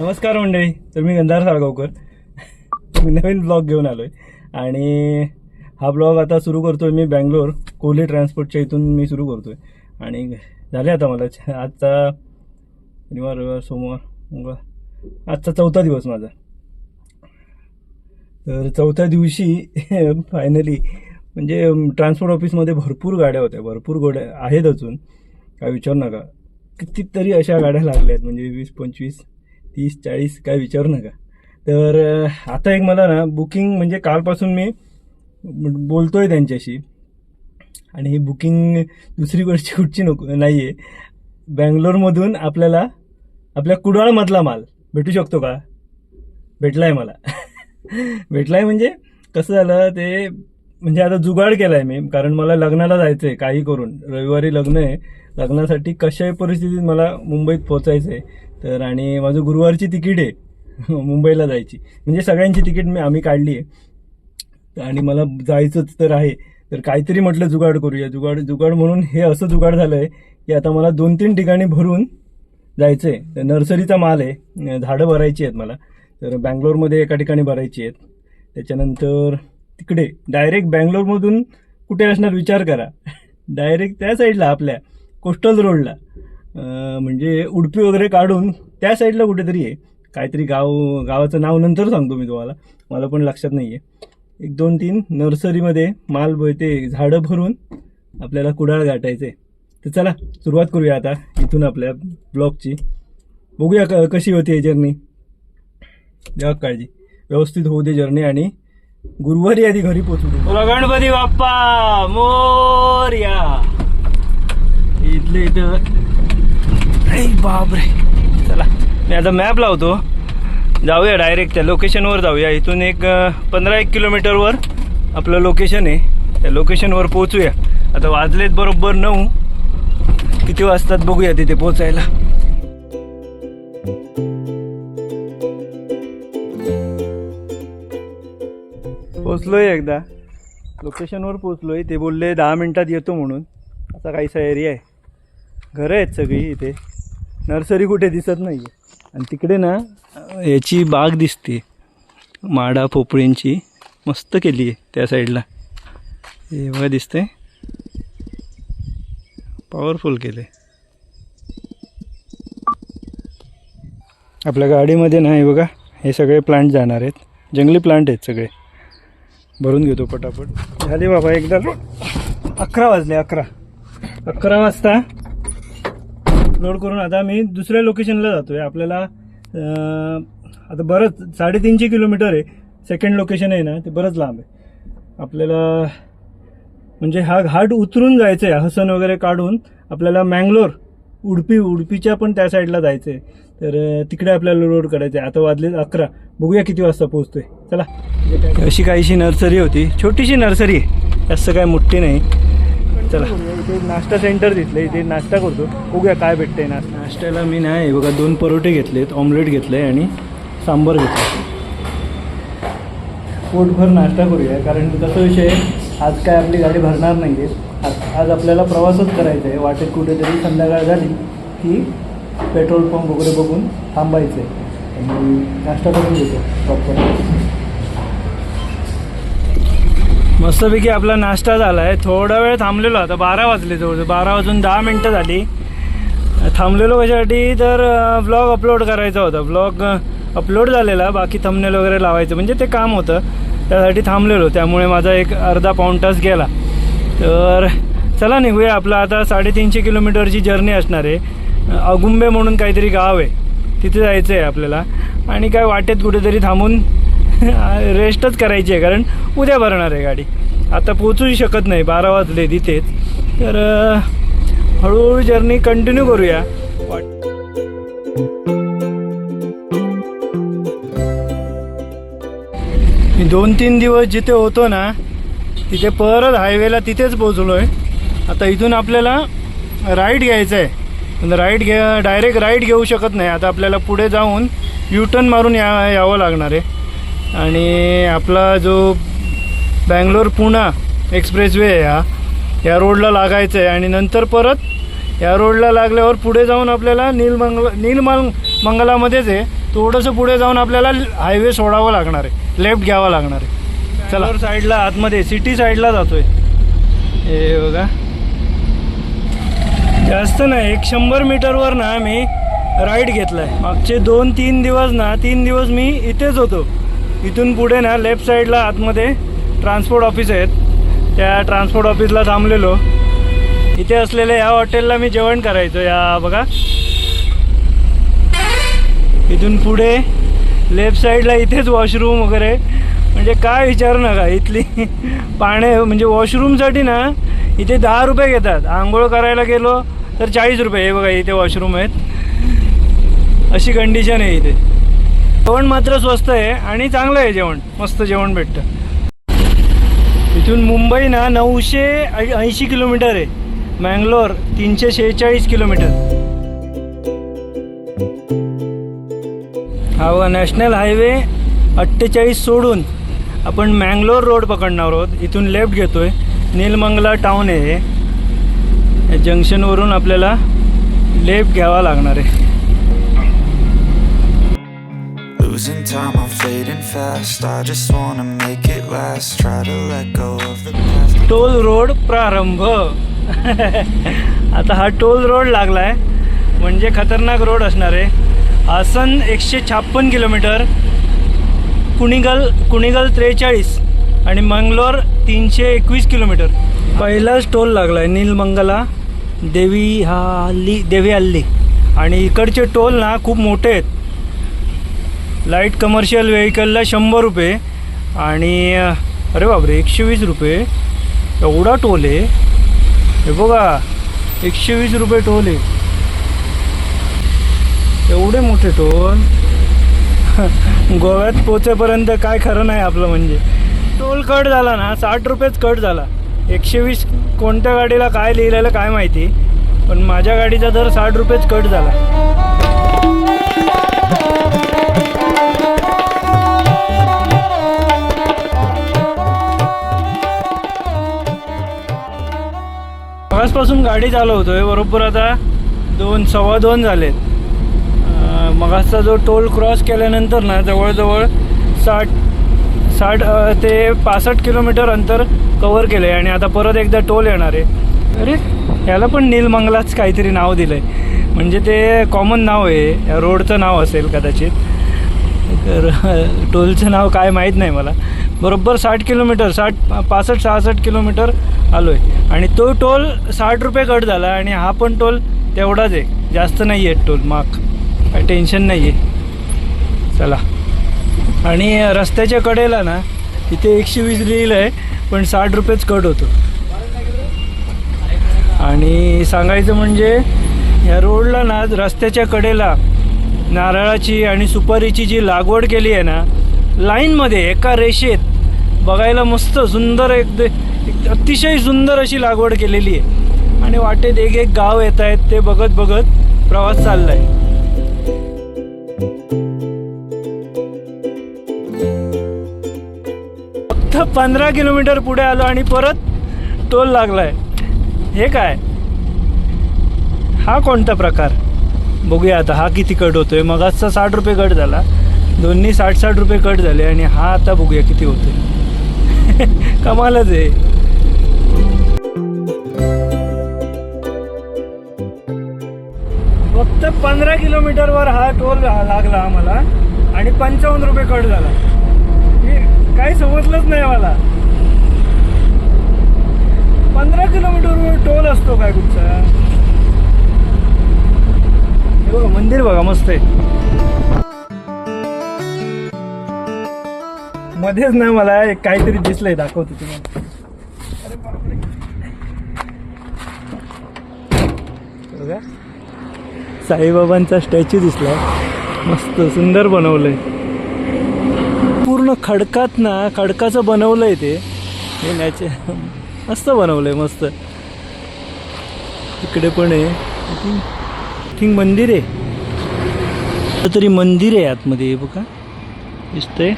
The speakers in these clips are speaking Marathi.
नमस्कार मंडळी तर मी गंधार साळगावकर. मी नवीन ब्लॉग घेऊन आलो आहे आणि हा ब्लॉग आता सुरू करतो आहे मी बँगलोर कोहली ट्रान्सपोर्टच्या इथून मी सुरू करतो आहे आणि झाले आता मला. आजचा शनिवार रविवार सोमवार मंगळवार. आजचा चौथा दिवस माझा. तर चौथ्या दिवशी फायनली म्हणजे ट्रान्सपोर्ट ऑफिसमध्ये भरपूर गाड्या होत्या. भरपूर गोड्या आहेत अजून. काय विचारू नका. कितीतरी अशा गाड्या लागल्या आहेत. म्हणजे वीस पंचवीस तीस चाळीस काय विचारू नका. तर आता एक मला ना बुकिंग म्हणजे कालपासून मी बोलतोय त्यांच्याशी. आणि ही बुकिंग गोष्ट कुठची नको नाही आहे बँगलोरमधून आपल्याला आपल्या कुडाळमधला माल भेटू शकतो का? भेटलाय मला. भेटलाय म्हणजे कसं झालं ते म्हणजे आता जुगाड केलाय मी कारण मला लग्नाला जायचं आहे काही करून. रविवारी लग्न आहे. लग्नासाठी कशाही परिस्थितीत मला मुंबईत पोचायचं आहे तर आणि माझं गुरुवारची तिकीट आहे. मुंबईला जायची. म्हणजे सगळ्यांची तिकीट मी आम्ही काढली आहे. आणि मला जायचंच तर आहे. तर काहीतरी म्हटलं जुगाड करूया. जुगाड जुगाड म्हणून हे असं जुगाड झालं आहे की आता मला दोन तीन ठिकाणी भरून जायचं आहे तर नर्सरीचा माल आहे. झाडं भरायची आहेत मला. तर बँगलोरमध्ये एका ठिकाणी भरायची आहेत. त्याच्यानंतर तिकडे डायरेक्ट बँगलोरमधून कुठे असणार विचार करा. डायरेक्ट त्या साईडला आपल्या कोस्टल रोडला. म्हणजे उडपी वगैरे काढून त्या साईडला कुठेतरी आहे. काहीतरी गाव गावाचं नाव नंतर सांगतो मी तुम्हाला. मला पण लक्षात नाही आहे एक दोन तीन नर्सरीमध्ये माल ब- झाडं भरून आपल्याला कुडाळ गाठायचं आहे तर चला सुरुवात करूया आता इथून आपल्या ब्लॉगची बघूया क कशी होती ही जर्नी. द्या काळजी. व्यवस्थित होऊ दे जर्नी आणि गुरुवारी आधी घरी पोचू दे. गणपती बाप्पा मोर्या. इथले इथं बापरे. चला मी आता मॅप लावतो जाऊया डायरेक्ट त्या लोकेशनवर जाऊया. इथून एक पंधरा एक किलोमीटरवर आपलं लोकेशन आहे. त्या लोकेशनवर पोचूया आता वाजलेत बरोबर नऊ. किती वाजतात बघूया तिथे पोचायला पोचलोय एकदा. लोकेशनवर पोचलोय ते बोलले दहा मिनिटात येतो म्हणून. असा काहीसा एरिया आहे. घरं आहेत सगळी इथे. नर्सरी कुठे दिसत नाही आणि तिकडे ना याची बाग दिसते माडा पोपळींची मस्त केली आहे त्या साईडला. हे बघा दिसते पॉवरफुल केले आपल्या गाडीमध्ये ना हे बघा हे सगळे प्लांट जाणार आहेत. जंगली प्लांट आहेत सगळे. भरून घेतो पटापट. झाले बाबा एकदा. अकरा वाजले अकरा. अकरा वाजता लोड करून आता मी दुसऱ्या लोकेशनला जातो आहे आपल्याला आता बरंच साडेतीनशे किलोमीटर आहे. सेकंड लोकेशन आहे ना ते बरंच लांब आहे. आपल्याला म्हणजे हा घाट उतरून जायचं आहे हसन वगैरे काढून. आपल्याला मँगलोर उडपी उडपीच्या पण त्या साईडला जायचं आहे तर तिकडे आपल्याला लोड करायचं आहे आता वाजले अकरा. बघूया किती वाजता पोहोचतोय. चला. अशी काहीशी नर्सरी होती. छोटीशी नर्सरी आहे. जास्त काय मोठी नाही. चला. इथे नाश्ता सेंटर दिसलं इथे नाश्ता करतो. बघूया काय भेटतंय ना नाश्त्याला मी नाही. बघा दोन परोठे घेतलेत. ऑमलेट घेतलंय आणि सांबर घेतलं पोटभर नाश्ता करूया कारण कसं विषय आहे, आज काय आपली गाडी भरणार नाही आहे आज आज आपल्याला प्रवासच करायचा आहे. वाटेत कुठेतरी संध्याकाळ झाली की पेट्रोल पंप वगैरे बघून थांबायचं आहे आणि नाश्ता करून घेतो प्रॉपर मस्तपैकी आपला नाश्ता झाला आहे थोडा वेळ थांबलेलो आता बारा वाजले जवळजवळ. बारा वाजून दहा मिनटं झाली. थांबलेलो कशासाठी? तर ब्लॉग अपलोड करायचा होता. ब्लॉग अपलोड झालेला. बाकी थंबनेल वगैरे लावायचं. म्हणजे ते काम होतं. त्यासाठी थांबलेलो. त्यामुळे माझा एक अर्धा पाऊण तास गेला. तर चला निघूया. आपलं आता साडेतीनशे किलोमीटरची जर्नी असणार आहे. अगुंबे म्हणून काहीतरी गाव आहे. तिथे जायचं आहे आपल्याला. आणि काय वाटेत कुठेतरी थांबून रेस्टच करायची आहे. कारण उद्या भरणार आहे गाडी. आता पोचूही शकत नाही बारा वाजले तिथेच. तर हळूहळू जर्नी कंटिन्यू करूया. वाट मी दोन तीन दिवस जिथे होतो ना तिथे परत हायवेला तिथेच पोचलो आहे आता इथून आपल्याला राईट घ्यायचं आहे पण राईट घ्या डायरेक्ट राईट घेऊ शकत नाही. आता आपल्याला पुढे जाऊन युटर्न मारून या यावं लागणार आहे. आणि आपला जो बँगलोर पुणा एक्सप्रेसवे आहे हा. या रोडला लागायचं आहे आणि नंतर परत या रोडला लागल्यावर पुढे जाऊन आपल्याला नीलमंगल नीलमंग मंगलामध्येच आहे. थोडंसं पुढे जाऊन आपल्याला हायवे सोडावं लागणार आहे. लेफ्ट घ्यावा लागणार आहे. चला. साईडला आतमध्ये सिटी साईडला जातोय. हे बघा. जास्त नाही एक शंभर मीटरवर ना मी राईड घेतलाय. मागचे दोन तीन दिवस ना तीन दिवस मी इथेच होतो. इथून पुढे ना लेफ्ट साईडला आतमध्ये ट्रान्सपोर्ट ऑफिस आहेत. त्या ट्रान्सपोर्ट ऑफिसला थांबलेलो. इथे असलेल्या या हॉटेलला मी जेवण करायचो. या बघा. इथून पुढे लेफ्ट साईडला इथेच वॉशरूम वगैरे. म्हणजे काय विचारू नका. इथली पाणे म्हणजे वॉशरूमसाठी ना इथे दहा रुपये घेतात. आंघोळ करायला गेलो तर चाळीस रुपये. हे बघा इथे वॉशरूम आहेत. अशी कंडिशन आहे इथे. जेवण मात्र स्वस्त आहे आणि चांगलं आहे जेवण. मस्त जेवण भेटतं. इथून मुंबई ना नऊशे ऐंशी किलोमीटर आहे. मँगलोर तीनशे शेहेचाळीस किलोमीटर. हा बघा नॅशनल हायवे अठ्ठेचाळीस सोडून आपण मँगलोर रोड पकडणार आहोत. इथून लेफ्ट घेतोय. नीलमंगला टाऊन आहे हे. या जंक्शनवरून आपल्याला लेफ्ट घ्यावा लागणार आहे. Fading fast. I just wanna make it last. Try to let go of the past. Toll road प्रारंभ आता हा टोल रोड लागला आहे म्हणजे खतरनाक रोड असणार आहे आसन एकशे छाप्पन किलोमीटर कुणिगल कुणिगल त्रेचाळीस आणि मंगलोर तीनशे एकवीस किलोमीटर पहिलाच टोल लागला आहे नीलमंगला देवी हा हल्ली देवी हल्ली आणि इकडचे टोल ना खूप मोठे आहेत लाइट कमर्शियल व्हेकलला शंभर रुपये आणि अरे बापरे एकशे वीस रुपये. एवढा टोल आहे. हे बघा एकशे वीस रुपये टोल आहे. एवढे मोठे टोल. गोव्यात पोचेपर्यंत काय खरं नाही आपलं म्हणजे. टोल कट झाला ना साठ रुपयेच कट झाला. एकशे वीस कोणत्या गाडीला काय लिहिलेलं काय माहिती पण माझ्या गाडीचा दर साठ रुपयेच कट झाला. मगासपासून गाडी चालवतोय. बरोबर आता दोन सव्वा दोन झालेत. मगासचा जो टोल क्रॉस केल्यानंतर ना जवळजवळ साठ साठ ते पासष्ट किलोमीटर अंतर कवर केलं आहे आणि आता परत एकदा टोल येणार आहे. अरे याला पण नीलमंगलाच काहीतरी नाव दिलं आहे म्हणजे ते कॉमन नाव आहे. या रोडचं नाव असेल कदाचित. तर टोलचं नाव काय माहीत नाही मला. बरोबर साठ किलोमीटर साठ पासष्ट सहासष्ट किलोमीटर आलो आहे आणि तो टोल साठ रुपये कट झाला आणि हा पण टोल तेवढाच आहे. जास्त नाही आहे टोल माग काय टेन्शन नाही आहे. चला. आणि रस्त्याच्या कडेला ना इथे एकशे वीस लिहिलं आहे पण साठ रुपयेच कट होतो. आणि सांगायचं म्हणजे ह्या रोडला ना रस्त्याच्या कडेला नारळाची आणि सुपारीची जी लागवड केली आहे ना लाईनमध्ये एका रेषेत बघायला मस्त सुंदर एक एक अतिशय सुंदर अशी लागवड केलेली आहे. आणि वाटेत एक एक गाव येत आहेत ते बघत बघत प्रवास चालला आहे फक्त पंधरा किलोमीटर पुढे आलो आणि परत टोल लागलाय. हे काय? हा कोणता प्रकार? बघूया आता हा किती कट होतोय. मग आजचा साठ रुपये कट झाला. दोन्ही साठ साठ रुपये कट झाले आणि हा आता बघूया किती होतोय. कमालच आहे. पंधरा किलोमीटरवर हा टोल लागला आम्हाला आणि पंचावन्न रुपये कट झाला. काही समजलंच नाही मला पंधरा किलोमीटरवर टोल असतो काय कुठचा हे बघा मंदिर बघा मस्त आहे. मध्येच ना मला एक काहीतरी दिसलंय दाखवतो तुम्हाला. बघा. साईबाबांचा स्टॅच्यू दिसलाय. मस्त सुंदर बनवलंय. पूर्ण खडकात ना खडकाचं बनवलंय ते. हे नॅचे मस्त बनवलंय मस्त. इकडे पण आहे. थिंक मंदिर आहे. तरी मंदिर आहे आतमध्ये हे बघा. दिसतंय.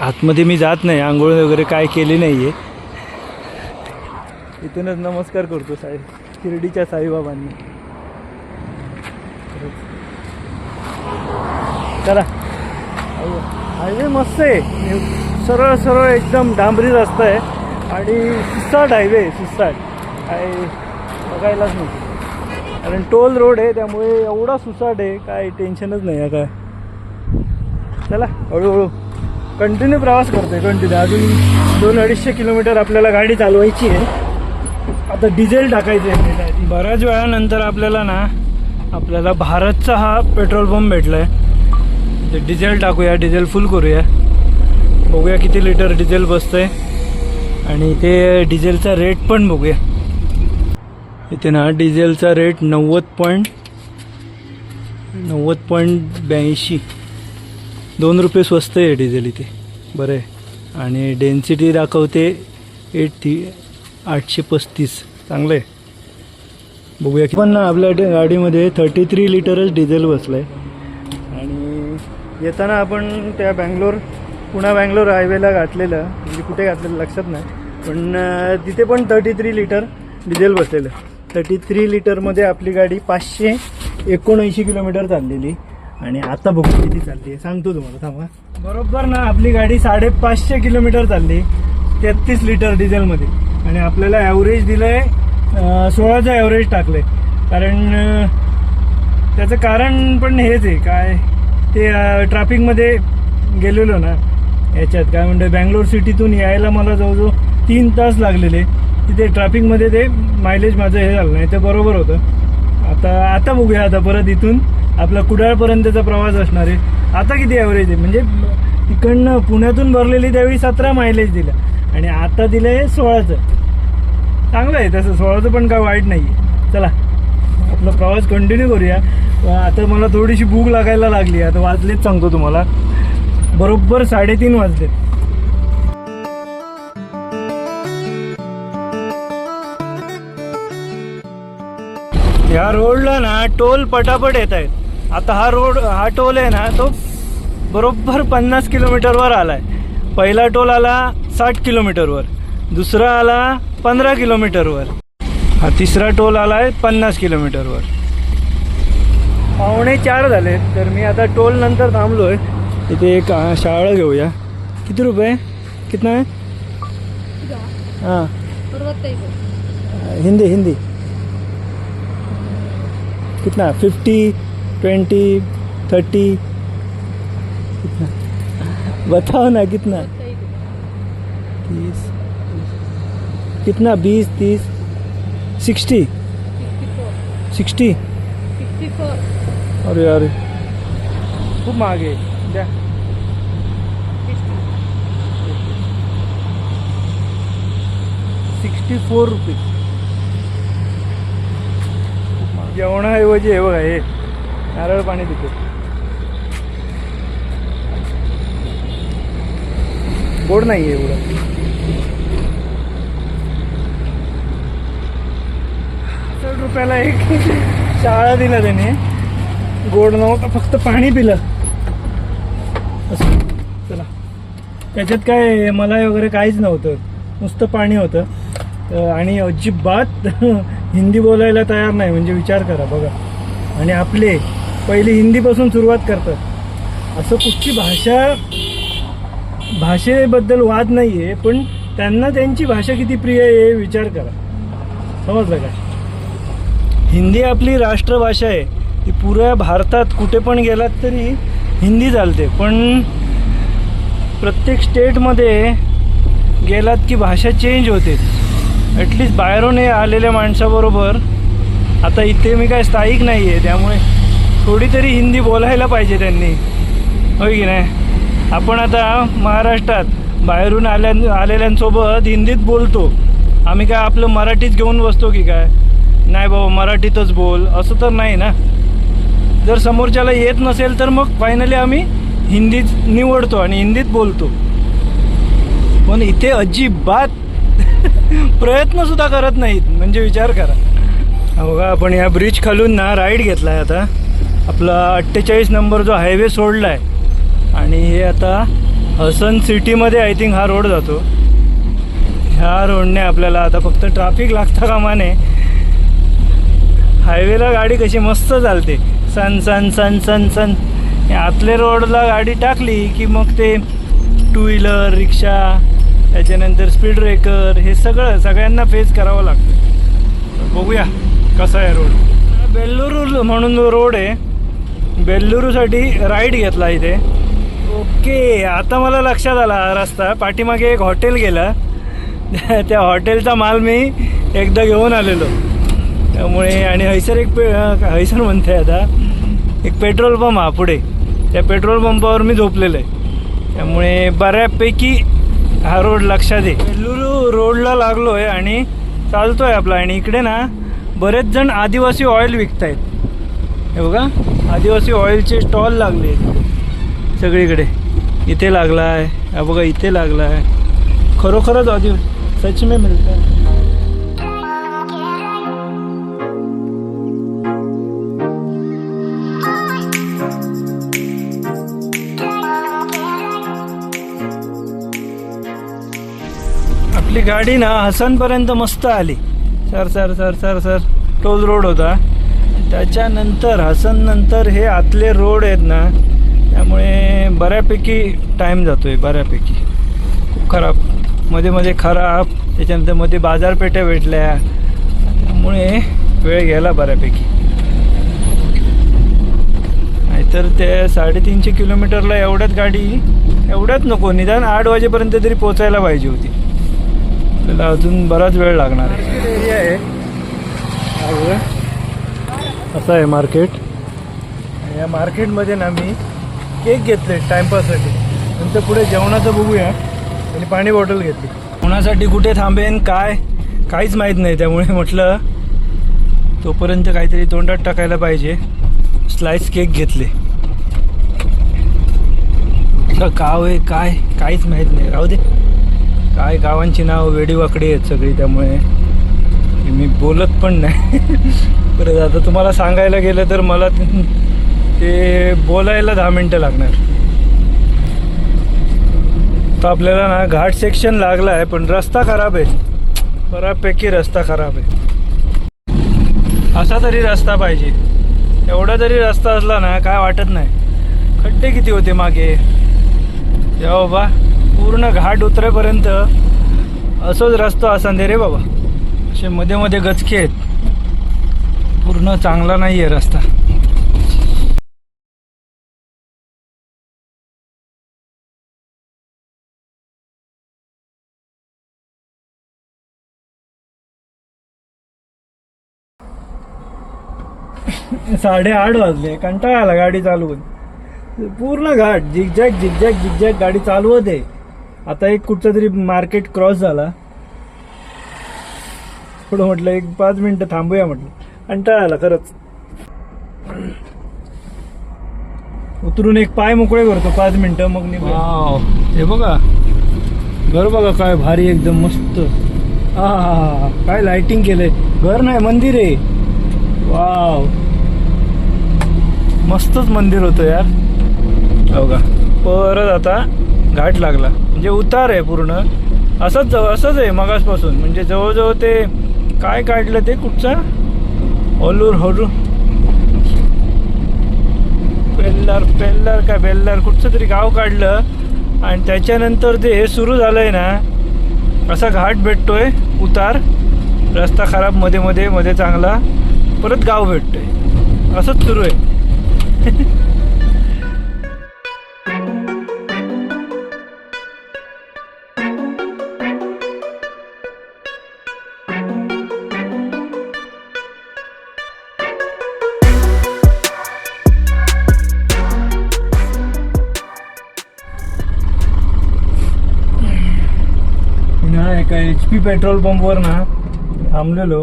आतमध्ये मी जात नाही आंघोळ वगैरे काय केली नाही आहे इथूनच नमस्कार करतो साहेब. शिर्डीच्या साईबाबांनी. चला. हायवे मस्त आहे. सरळ सरळ एकदम डांबरी रस्ता आहे. आणि सुसाट हायवे सुसाट काय बघायलाच नाही कारण टोल रोड आहे त्यामुळे एवढा सुसाट आहे काय टेन्शनच नाही आहे काय. चला हळूहळू. कंटिन्यू प्रवास करतोय कंटिन्यू. अजून दोन अडीचशे किलोमीटर आपल्याला गाडी चालवायची आहे. आता डिझेल टाकायचं आहे बऱ्याच वेळानंतर आपल्याला ना आपल्याला भारतचा हा पेट्रोल पंप भेटला आहे डिझेल टाकूया डिझेल फुल करूया. बघूया किती लिटर डिझेल बसतंय. आणि ते डिझेलचा रेट पण बघूया. इथे ना डिझेलचा रेट नव्वद पॉईंट नव्वद पॉईंट ब्याऐंशी. दोन रुपये स्वस्त आहे डिझेल इथे. बरं आहे. आणि डेन्सिटी दाखवते एट ती आठशे पस्तीस. चांगलं आहे बघूया की पण ना आपल्या गाडीमध्ये थर्टी थ्री लिटरच डिझेल बसलं आहे आणि येताना आपण त्या बँगलोर पुणा बँगलोर हायवेला घातलेलं म्हणजे कुठे घातलेलं लक्षात नाही पण तिथे पण थर्टी थ्री लिटर डिझेल बसलेलं. थर्टी थ्री लिटरमध्ये आपली गाडी पाचशे एकोणऐंशी किलोमीटर चाललेली. आणि आता बघू किती चालली आहे. सांगतो तुम्हाला थांबा. बरोबर ना आपली गाडी साडेपाचशे किलोमीटर चालली. तेहतीस लिटर डिझेलमध्ये आणि आपल्याला ॲव्हरेज दिलं आहे सोळाचं ॲव्हरेज टाकलं आहे कारण त्याचं कारण पण हेच आहे. काय ते ट्रॅफिकमध्ये गेलेलो ना याच्यात. काय म्हणते बँगलोर सिटीतून यायला मला जवळजवळ तीन तास लागलेले. तिथे ट्रॅफिकमध्ये ते मायलेज माझं हे झालं नाही ते बरोबर होतं. आता आता बघूया आता परत इथून. आपला कुडाळपर्यंतचा प्रवास असणार आहे. आता किती ॲव्हरेज आहे? म्हणजे इकडनं पुण्यातून भरलेली त्यावेळी सतरा मायलेज दिलं. आणि आता दिलं आहे सोळाचं. चांगलं आहे तसं सोळाचं पण काय वाईट नाही आहे चला आपला प्रवास कंटिन्यू करूया. आता मला थोडीशी भूक लागायला लागली आता वाजलेच सांगतो तुम्हाला. बरोबर साडेतीन वाजले या रोडला ना टोल पटापट येत आहेत. आता हा रोड हा टोल आहे ना तो बरोबर पन्नास किलोमीटरवर आलाय. पहिला टोल आला साठ किलोमीटरवर. दुसरा आला पंधरा किलोमीटरवर. हा तिसरा टोल आलाय पन्नास किलोमीटरवर. पावणे चार झाले तर मी आता टोल नंतर थांबलोय. इथे एक शाळा घेऊया. किती रुपये? कितना आहे? हां. हिंदी हिंदी. कितना? फिफ्टी ट्वेंटी थर्टी कितना? बताओ ना कितना? तीस. कितना? बीस तीस? सिक्सटी? सिक्सटी? अरे अरे खूप महागे द्या. सिक्स्टी फोर रुपीज जेवणाऐवजी हे बघा हे नारळ पाणी पितो गोड नाही आहे एवढं साठ रुपयाला एक शाळा दिला त्याने. गोड नव्हतं फक्त पाणी पिलं. असं. चला. त्याच्यात काय मलाई वगैरे काहीच नव्हतं. नुसतं पाणी होतं. आणि अजिबात हिंदी बोलायला तयार नाही म्हणजे विचार करा बघा. आणि आपले पहिले हिंदीपासून सुरुवात करतात. असं कुठची भाषा भाषेबद्दल वाद नाही आहे पण त्यांना त्यांची भाषा किती प्रिय आहे हे विचार करा. समजलं का? हिंदी आपली राष्ट्रभाषा आहे. ती पुऱ्या भारतात कुठे पण गेलात तरी हिंदी चालते. पण प्रत्येक स्टेटमध्ये गेलात की भाषा चेंज होते. ॲटलिस्ट बाहेरून आलेल्या माणसाबरोबर आता इथे मी काय स्थायिक नाही आहे त्यामुळे थोडी तरी हिंदी बोलायला पाहिजे त्यांनी. होय की नाही? आपण आता महाराष्ट्रात बाहेरून आल्या आलेल्यांसोबत हिंदीत बोलतो. आम्ही काय आपलं मराठीच घेऊन बसतो की काय? नाही बाबा मराठीतच बोल. असं तर नाही ना. जर समोरच्याला येत नसेल तर मग फायनली आम्ही हिंदीच निवडतो आणि हिंदीत बोलतो. पण इथे अजिबात प्रयत्नसुद्धा करत नाहीत. म्हणजे विचार करा. हो का आपण या ब्रिज खालून ना राईड घेतला आहे आता. आपला अठ्ठेचाळीस नंबर जो हायवे सोडला आहे आणि हे आता हसन सिटीमध्ये आय थिंक हा रोड जातो. ह्या रोडने आपल्याला आता फक्त ट्राफिक लागता कामा नये हायवेला गाडी कशी मस्त चालते. सन सन सन सन सन. आतले रोडला गाडी टाकली की मग ते टू व्हीलर रिक्षा त्याच्यानंतर स्पीड ब्रेकर हे सगळं सगळ्यांना फेस करावं लागतं. बघूया कसा आहे रोड. बेल्लुरू म्हणून रोड आहे. बेल्लुरूसाठी राईड घेतला इथे. ओके आता मला लक्षात आला रस्ता. पाठीमागे एक हॉटेल गेला. त्या हॉटेलचा माल मी एकदा घेऊन आलेलो. त्यामुळे आणि हैसर एक पे हैसर म्हणते आता. एक पेट्रोल पंप हा पुढे. त्या पेट्रोल पंपावर मी झोपलेलं आहे त्यामुळे बऱ्यापैकी हा रोड लक्षात ये. वेल्लुरू रोडला लागलो आहे आणि चालतो आहे आपला. आणि इकडे ना बरेच जण आदिवासी ऑइल विकत आहेत हे बघा आदिवासी ऑइलचे स्टॉल लागले आहेत. सगळीकडे. इथे लागला आहे हा बघा इथे लागला आहे खरोखरच आदिवासी सच में मिळतं गाडी ना हसनपर्यंत मस्त आली. Sir sir sir sir sir toll road होता. त्याच्यानंतर हसन नंतर हे आतले रोड आहेत ना त्यामुळे बऱ्यापैकी टाईम जातोय बऱ्यापैकी. खूप खराब. मध्ये मध्ये खराब त्याच्यानंतरमध्ये बाजारपेठा भेटल्या. त्यामुळे वेळ गेला बऱ्यापैकी. नाहीतर ते साडेतीनशे किलोमीटरला एवढ्यात गाडी एवढ्यात नको. निदान आठ वाजेपर्यंत तरी पोचायला पाहिजे होती. आपल्याला अजून बराच वेळ लागणार आहे. एरिया आहे. हा बघा. असं आहे मार्केट या मार्केटमध्ये ना मी केक घेतले टाईमपाससाठी नंतर पुढे जेवणाचं बघूया. आणि पाणी बॉटल घेतली. जेवणासाठी कुठे थांबेन काय? काहीच माहीत नाही. त्यामुळे म्हटलं तोपर्यंत काहीतरी तोंडात टाकायला पाहिजे. स्लाइस केक घेतले. गाव आहे काय? काहीच माहीत नाही. राहू दे. काय गावांची नाव वेडीवाकडी आहेत सगळी त्यामुळे मी बोलत पण नाही. परत आता तुम्हाला सांगायला गेलं तर मला ते बोलायला दहा मिनटं लागणार. तर आपल्याला ना घाट सेक्शन लागला आहे पण रस्ता खराब आहे. बऱ्यापैकी रस्ता खराब आहे. असा तरी रस्ता पाहिजे. एवढा तरी रस्ता असला ना काय वाटत नाही. खड्डे किती होते मागे? या बाबा. पूर्ण घाट उतरेपर्यंत असंच रस्ता असा दे रे बाबा. असे मध्ये मध्ये गचके आहेत. पूर्ण चांगला नाही आहे रस्ता. साडेआठ वाजले. कंटाळा आला गाडी चालवून. पूर्ण घाट झिकझॅक झिकझॅक झिकझॅक गाडी चालवत आहे. आता एक कुठचं तरी मार्केट क्रॉस झाला. थोडं म्हटलं एक पाच मिनिटं थांबूया म्हटलं. कंटाळा आला खरंच. उतरून एक पाय मोकळे करतो पाच मिनिटं मग निघूया. हे बघा. घर बघा काय भारी एकदम मस्त. हा हा हा काय लाइटिंग केलंय. घर नाही मंदिर आहे. वाव मस्तच मंदिर होतं यार. हो का? परत आता घाट लागला. म्हणजे उतार आहे पूर्ण. असंच जवळ असंच आहे मगासपासून. म्हणजे जवळजवळ ते काय काढलं ते कुठचा? ओलूर होलूर पेल्लार पेल्लार का बेल्लार कुठचं तरी गाव काढलं. आणि त्याच्यानंतर ते हे सुरू आहे ना असा घाट भेटतोय उतार. रस्ता खराबमध्ये मध्ये मध्ये चांगला. परत गाव भेटतोय. असंच सुरू आहे. पेट्रोल पंपवर ना थांबलेलो.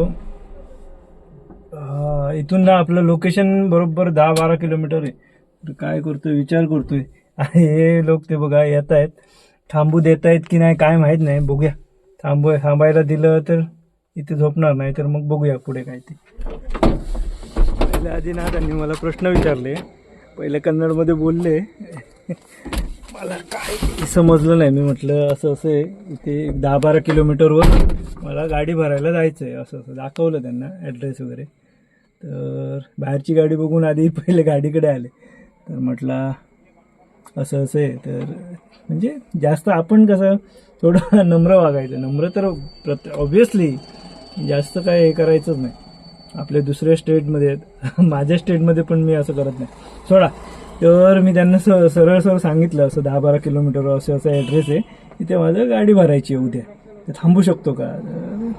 इथून ना आपलं लोकेशन बरोबर दहा बारा किलोमीटर आहे. तर काय करतोय? विचार करतोय. आणि हे लोक ते बघा येत आहेत. थांबू देत आहेत की नाही काय माहीत नाही. बघूया. थांबू थांबायला दिलं तर इथे झोपणार नाही तर मग बघूया पुढे काय ते. पहिल्या आधी ना त्यांनी मला प्रश्न विचारले. पहिले कन्नडमध्ये बोलले. मला काय समजलं नाही. मी म्हटलं असं असं आहे. इथे एक दहा बारा किलोमीटरवर मला गाडी भरायला जायचं आहे असं असं दाखवलं त्यांना ॲड्रेस वगैरे. तर बाहेरची गाडी बघून आधी पहिले गाडीकडे आले. तर म्हटलं असं असं आहे. तर म्हणजे जास्त आपण कसं थोडं नम्र वागायचं. नम्र तर प्रत ऑब्विसली जास्त काय हे करायचंच नाही. आपल्या दुसऱ्या स्टेटमध्ये आहेत. माझ्या स्टेटमध्ये पण मी असं करत नाही. सोडा. तर मी त्यांना स सरळ सरळ सांगितलं असं दहा बारा किलोमीटर असं असं ॲड्रेस आहे. इथे माझं गाडी भरायची आहे उद्या. थांबू शकतो का?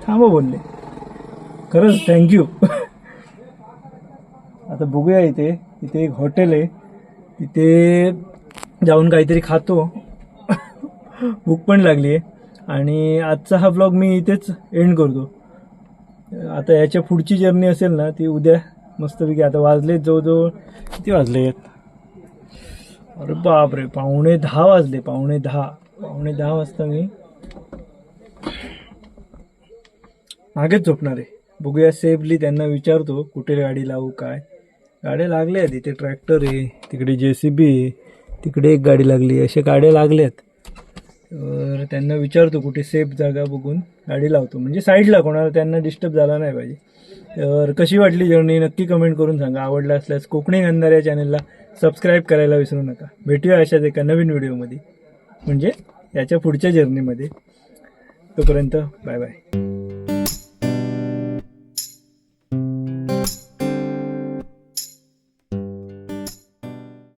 थांबा बोलले. खरंच थँक्यू आता बघूया इथे. इथे एक हॉटेल आहे. तिथे जाऊन काहीतरी खातो. भूक पण लागली आहे. आणि आजचा हा ब्लॉग मी इथेच एंड करतो. आता याच्या पुढची जर्नी असेल ना ती उद्या मस्तपैकी. आता वाजले जवळजवळ किती वाजले आहेत? अरे बापरे पावणे दहा वाजले पावणे दहा. पावणे दहा वाजता मी मागेच झोपणार आहे. बघूया सेफली त्यांना विचारतो कुठे गाडी लावू काय? गाड्या लागल्या आहेत. इथे ट्रॅक्टर आहे तिकडे जे सी बी आहे तिकडे एक गाडी लागली अशा गाड्या लागल्यात. तर त्यांना विचारतो कुठे सेफ जागा बघून गाडी लावतो. म्हणजे साईडला कोणाला त्यांना डिस्टर्ब झाला नाही पाहिजे. तर कशी वाटली जर्नी नक्की कमेंट करून सांगा. आवडला असल्यास कोकणी गंधार या चॅनलला सबस्क्राईब करायला विसरू नका. भेटूया अशाच एका नवीन व्हिडिओमध्ये. म्हणजे याच्या पुढच्या जर्नीमध्ये तोपर्यंत बाय बाय